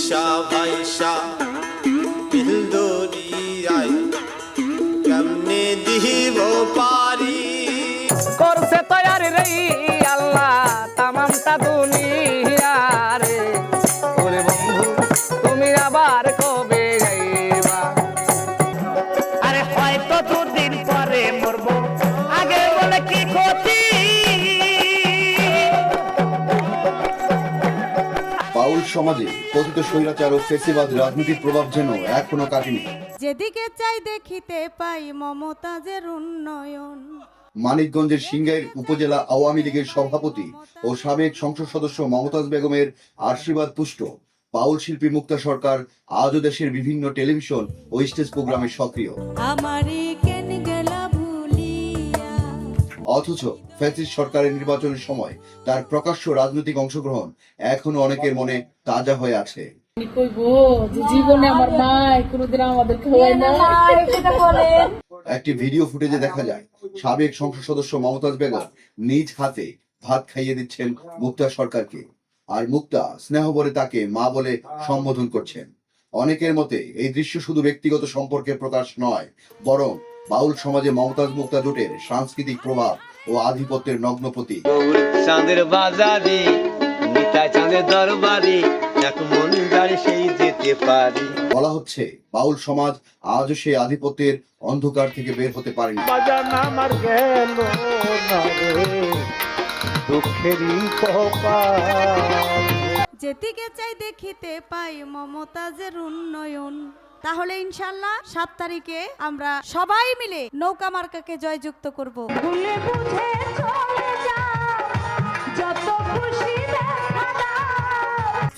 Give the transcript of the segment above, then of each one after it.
ভাইসা ভাইসা। সমাজে কথিত স্বৈরাচার ও ফেসিবাদ রাজনীতির প্রভাব যেন এখনও কাটেনি। যেদিকে চাই দেখিতে পাই মমতাজের উন্নয়ন। মানিকগঞ্জের সিংগাইর উপজেলা আওয়ামী লীগের সভাপতি ও সাবেক সংসদ সদস্য মমতাজ বেগমের আশীর্বাদ পুষ্ট। বাউল শিল্পী মুক্তা সরকার আজও দেশের বিভিন্ন টেলিভিশন ও স্টেজ প্রোগ্রামে সক্রিয়। আমারে অথচ ফ্যাসিস্ট সরকারের নির্বাচনের সময় তার প্রকাশ্য রাজনৈতিক অংশগ্রহণ এখনও অনেকের মনে তাজা হয়ে আছে। জীবনে আমার মা কোনোদিন না একটি ভিডিও ফুটেজে দেখা যায় সাবেক সংসদ সদস্য মমতাজ বেগম নিজ হাতে ভাত খাইয়ে দিচ্ছেন মুক্তা সরকারকে। আর মুক্তা স্নেহ বলে তাকে মা বলে সম্বোধন করছেন। অনেকের মতে এই দৃশ্য শুধু ব্যক্তিগত সম্পর্কের প্রকাশ নয় বরং বাউল সমাজে মমতাজ মুক্তা জোটের সাংস্কৃতিক প্রভাব ও আধিপত্যের নগ্ন প্রতীক। চাঁদের বাজারে নিতা চাঁদের দরবারে এক মন যারে সেই যেতে পারি। বলা হচ্ছে বাউল সমাজ আজও সেই আধিপত্যের অন্ধকার থেকে বের হতে পারেনি। যেদিকে চাই দেখিতে পাই মমতাজের উন্নয়ন। তাহলে ইনশাল্লাহ সাত তারিখে আমরা সবাই মিলে নৌকা মার্কাকে জয়যুক্ত করব।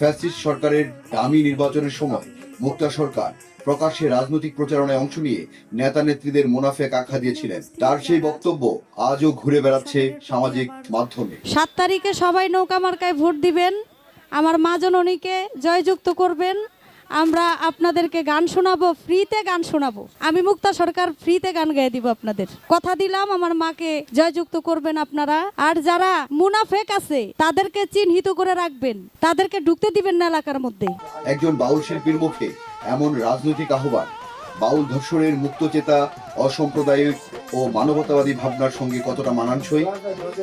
ফ্যাসিস্ট সরকারের দামি নির্বাচনের সময় মুক্তা সরকার প্রকাশ্যে রাজনৈতিক প্রচারণায় অংশ নিয়ে নেতা নেত্রীদের মুনাফেক আখ্যা দিয়েছিলেন। তার সেই বক্তব্য আজও ঘুরে বেড়াচ্ছে সামাজিক মাধ্যমে। সাত তারিখে সবাই নৌকা মার্কায় ভোট দিবেন। আমার মা জননীকে জয়যুক্ত করবেন। আমরা আপনাদেরকে গান শোনাবো, ফ্রিতে গান শোনাবো। আমি মুক্তা সরকার, ফ্রিতে গান গাইয়ে দিব আপনাদের। কথা দিলাম, আমার মাকে জয়যুক্ত করবেন আপনারা। আর যারা মুনাফেক আছে, তাদেরকে চিহ্নিত করে রাখবেন। তাদেরকে ঢুকতে দিবেন না এলাকার মধ্যে। একজন বাউল শিল্পীর মুখে এমন রাজনৈতিক আহ্বান। বাউল ধর্ষণের মুক্তচেতা অসাম্প্রদায়িক ও মানবতাবাদী ভাবনার সঙ্গে কতটা মানানসই?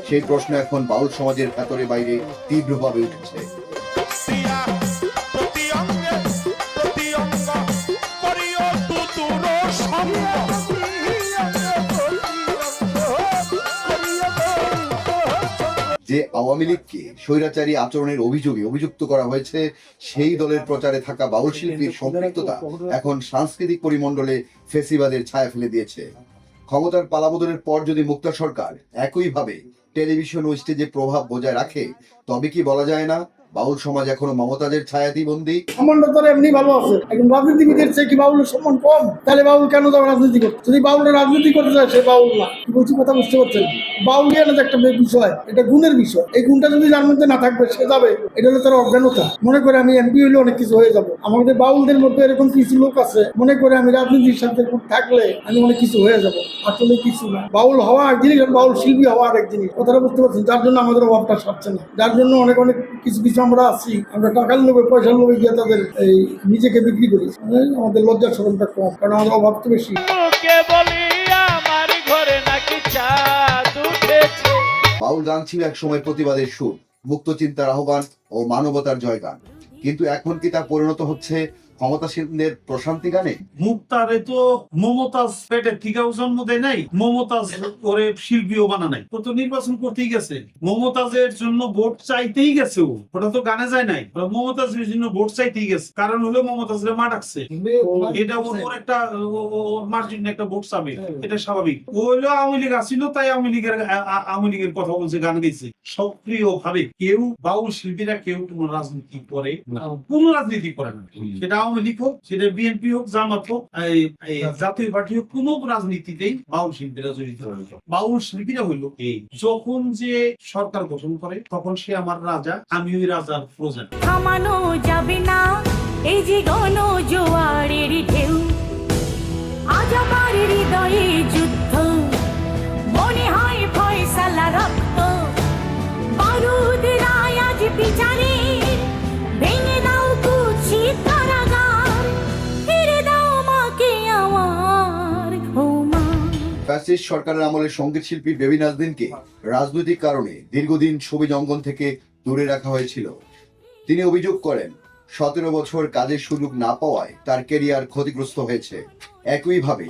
সেই প্রশ্ন এখন বাউল সমাজের ভেতরে বাইরে তীব্রভাবে উঠেছে। যে আওয়ামী লীগকে স্বৈরাচারী আচরণের অভিযোগে অভিযুক্ত করা হয়েছে, সেই দলের প্রচারে থাকা বাউল শিল্পীর সম্পৃক্ততা এখন সাংস্কৃতিক পরিমণ্ডলে ফেসিবাদের ছায়া ফেলে দিয়েছে। ক্ষমতার পালাবদলের পর যদি মুক্তা সরকার একইভাবে টেলিভিশন ও স্টেজে প্রভাব বজায় রাখে, তবে কি বলা যায় না? বাউল সমাজ এখনও মমতাজের ছায়াতি বন্দী। সম্মানটা তার এমনি ভালো আছে। একজন রাজনীতিবিদের চেয়ে কি বাউলের সম্মান কম? তাহলে বাউল কেন যাবে রাজনীতি করতে? যদি বাউলের রাজনীতি করতে চায়, সে বাউল না। বলছি, কথা বুঝতে পারছেন? বাউল যে একটা বিষয়, এটা গুণের বিষয়। এই গুণটা যদি যার মধ্যে না থাকবে, সে যাবে। এটা হলো তার অজ্ঞানতা। মনে করে আমি এমপি হলে অনেক কিছু হয়ে যাব। আমাদের বাউলদের মধ্যে এরকম কিছু লোক আছে, মনে করে আমি রাজনীতির সাথে থাকলে আমি অনেক কিছু হয়ে যাব। আসলে কিছু না। বাউল হওয়া এক জিনিস বাউল শিল্পী হওয়া আরেক জিনিস কথাটা বুঝতে পারছেন? যার জন্য আমাদের অভাবটা সারছে না। যার জন্য অনেক অনেক কিছু কিছু আমরা আছি আমরা টাকার লোভে পয়সার লোভে গিয়ে তাদের এই নিজেকে বিক্রি করি। আমাদের লজ্জা সরমটা কম কারণ আমাদের অভাব তো বেশি। মুখে বলি আমার ঘরে নাকি চাঁদ উঠেছে। বাউল গান ছিল এক সময় প্রতিবাদের সুর মুক্ত চিন্তার আহ্বান ও মানবতার জয়গান। কিন্তু এখন কি তা পরিণত হচ্ছে? ক্ষমতাসীনদের প্রশান্তি গানে মুক্তারে তো মমতাজ পেটের জন্ম দেয় নাই মমতাজ করে শিল্পীও বানা নাই। ও তো নির্বাচন করতেই গেছে। মমতাজের জন্য ভোট চাইতেই গেছে ও। ওটা তো গানে যায় নাই। মমতাজের জন্য ভোট চাইতেই গেছে। কারণ হলো মমতাজরে মা ডাকছে। এটা ওর একটা মার জন্য একটা ভোট চাবে। এটা স্বাভাবিক। ও হলো আওয়ামী লীগ আসছিল তাই আওয়ামী লীগের আওয়ামী লীগের কথা বলছে গান গেছে সক্রিয় ভাবে কেউ বাউল শিল্পীরা কেউ কোনো রাজনীতি করে কোন রাজনীতি করে না। সেটা আওয়ামী লীগ হোক সেটা বিএনপি হোক জামাত হোক এই এই জাতীয় পার্টি হোক কোন রাজনীতিতেই বাউল শিল্পীরা জড়িত হইল বাউল শিল্পীরা হইল এই। যখন যে সরকার গঠন করে তখন সে আমার রাজা আমি ওই রাজার প্রজা। থামানো যাবে না এই যে গণ জোয়ারের ঢেউ। ফ্যাসিস্ট সরকারের আমলে সংগীত শিল্পী বেবি নাজদিনকে রাজনৈতিক কারণে দীর্ঘদিন ছবি অঙ্গন থেকে দূরে রাখা হয়েছিল। তিনি অভিযোগ করেন, সতেরো বছর কাজের সুযোগ না পাওয়ায় তার কেরিয়ার ক্ষতিগ্রস্ত হয়েছে। একইভাবে,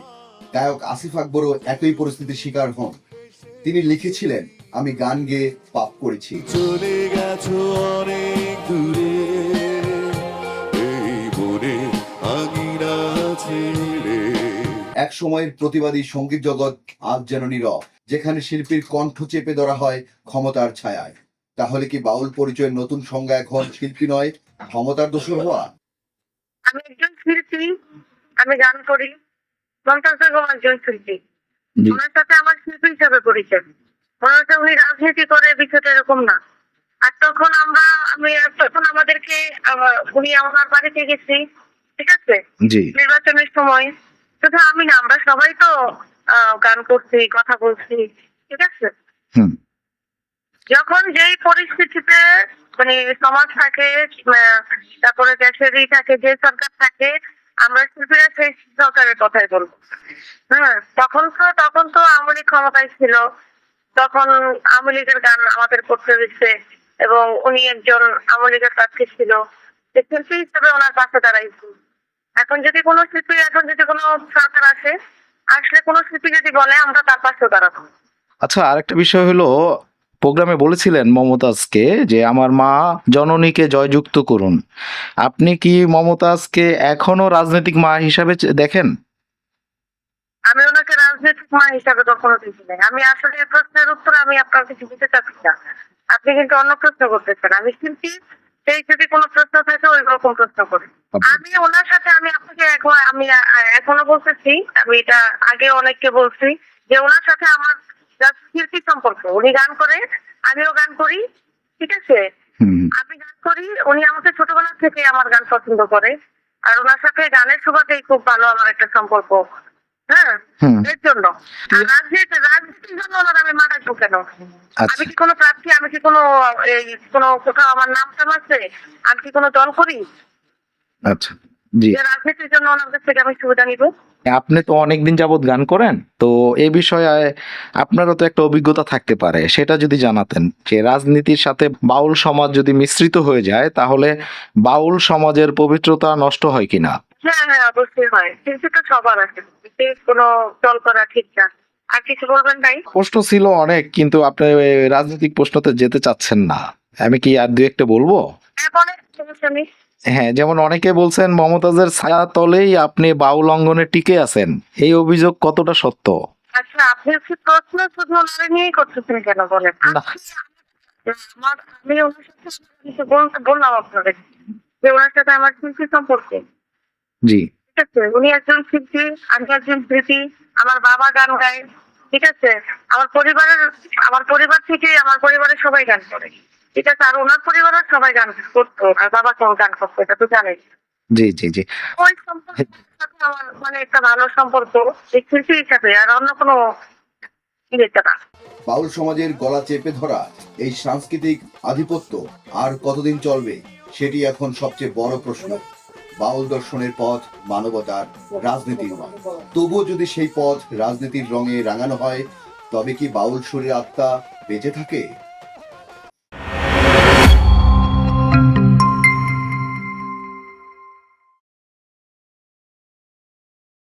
গায়ক আসিফ আকবরও একই পরিস্থিতির শিকার হন। তিনি লিখেছিলেন, আমি গান গেয়ে পাপ করেছি। চলে গেছো অনেক দূরে। এক সময়ের প্রতিবাদী সংগীত জগৎ আজ যেন নীরব যেখানে শিল্পীর কণ্ঠ চেপে ধরা হয় ক্ষমতার ছায়ায়। তাহলে কি বাউল পরিচয়ের নতুন সংজ্ঞা এখন শিল্পী নয় ক্ষমতার দোষর হওয়া? আমি একজন শিল্পী আমি গান করি মমতাজ বেগম একজন শিল্পী। জি। ওনার সাথে আমার শিল্পী হিসাবে পরিচয়। মনে হচ্ছে উনি রাজনীতি করে বিষয়টা এরকম না। আর তখন আমরা আমি তখন আমাদেরকে আহ, উনি আমার বাড়িতে গেছি ঠিক আছে? নির্বাচনের সময়। শুধু আমি না আমরা সবাই তো গান করছি কথা বলছি ঠিক আছে? যখন যেই পরিস্থিতিতে মানে সমাজ থাকে তারপরে দেশের থাকে যে সরকার থাকে আমরা শিল্পীরা সেই সরকারের কথাই বলব। হ্যাঁ তখন তো তখন তো আওয়ামী লীগ ক্ষমতায় ছিল। তখন আওয়ামী লীগের গান আমাদের করতে দিচ্ছে এবং উনি একজন আওয়ামী লীগের প্রার্থী ছিল। শিল্পী হিসেবে ওনার পাশে দাঁড়াইছি। এখন যদি কোনো শিল্পী এখন যদি কোনো সরকার আসে আসলে কোনো শিল্পী যদি বলে আমরা তার পাশে দাঁড়াবো। আচ্ছা আরেকটা বিষয় হলো প্রোগ্রামে বলেছিলেন মমতাজকে যে আমার মা জননীকে জয়যুক্ত করুন। আপনি কি মমতাজকে এখনও রাজনৈতিক মা হিসাবে দেখেন? আমি ওনাকে রাজনৈতিক মা হিসাবে কখনো দেখি নাই। আমি আসলে এই প্রশ্নের উত্তর আমি আপনার কিছু দিতে চাচ্ছি না। আপনি কিন্তু অন্য প্রশ্ন করতেছেন। আমি শিল্পী সেই যদি কোনো প্রশ্ন থাকে ওই রকম প্রশ্ন করি। আমি ওনার সাথে আমি আপনাকে এখন আমি এখনও বলতেছি আমি এটা আগে অনেককে বলছি যে ওনার সাথে আমার শিল্পী সম্পর্ক। উনি গান করে আমিও গান করি ঠিক আছে? আমি গান করি উনি আমাকে ছোটবেলা থেকে আমার গান পছন্দ করে। আর ওনার সাথে গানের সুবাদেই খুব ভালো আমার একটা সম্পর্ক হ্যাঁ? এর জন্য। রাজনীতি রাজনীতির জন্য ওনার আমি মাথা কেন? আচ্ছা। আমি কি কোনো প্রার্থী? আমি কি কোনো এই কোনো কোথাও আমার নাম টাম আছে? আমি কি কোনো দল করি? আচ্ছা জি। রাজনীতির জন্য ওনার কাছ থেকে আমি সুবিধা নিব। আপনি তো অনেকদিন যাবৎ গান করেন তো এই বিষয়ে আপনারও তো একটা অভিজ্ঞতা থাকতে পারে সেটা যদি জানাতেন যে রাজনীতির সাথে বাউল সমাজ যদি মিশ্রিত হয়ে যায় তাহলে বাউল সমাজের পবিত্রতা নষ্ট হয় কিনা? হ্যাঁ হ্যাঁ অবশ্যই হয়। কিন্তু তো সবার আছে কোনো দল করা ঠিক না। আর কিছু বলবেন ভাই? প্রশ্ন ছিল অনেক কিন্তু আপনি রাজনৈতিক প্রশ্নতে যেতে চাচ্ছেন না। আমি কি আর দু একটা বলব? হ্যাঁ বলেন সমস্যা নেই। হ্যাঁ যেমন অনেকে বলছেন মমতাজের ছায়া তলেই আপনি বাউল অঙ্গনে টিকে আছেন। এই অভিযোগ কতটা সত্য? আচ্ছা আপনি কি প্রশ্ন শুধু ওনারে নিয়েই করতেছেন কেন বলেন? আমার আমি ওনার সাথে কিছু বলতে বললাম আপনাদের যে ওনার সাথে আমার শিল্পী সম্পর্কে? জি। ঠিক আছে উনি একজন শিল্পী আমি একজন শিল্পী আমার বাবা গান গায় ঠিক আছে? আমার পরিবারের আমার পরিবার থেকে আমার পরিবারের সবাই গান করে। আছে আর ওনার পরিবারের সবাই গান করতো আর বাবা গান করতো এটা তো জি জি জি। ওই সম্পর্কের সাথে আমার মানে একটা ভালো সম্পর্ক এই আর অন্য কোনো বাউল সমাজের গলা চেপে ধরা এই সাংস্কৃতিক আধিপত্য আর কতদিন চলবে সেটি এখন সবচেয়ে বড় প্রশ্ন। বাউল দর্শনের পথ মানবতার রাজনীতির নয়। তবুও যদি সেই পথ রাজনীতির রঙে রাঙানো হয় তবে কি বাউল সুরের আত্মা বেঁচে থাকে?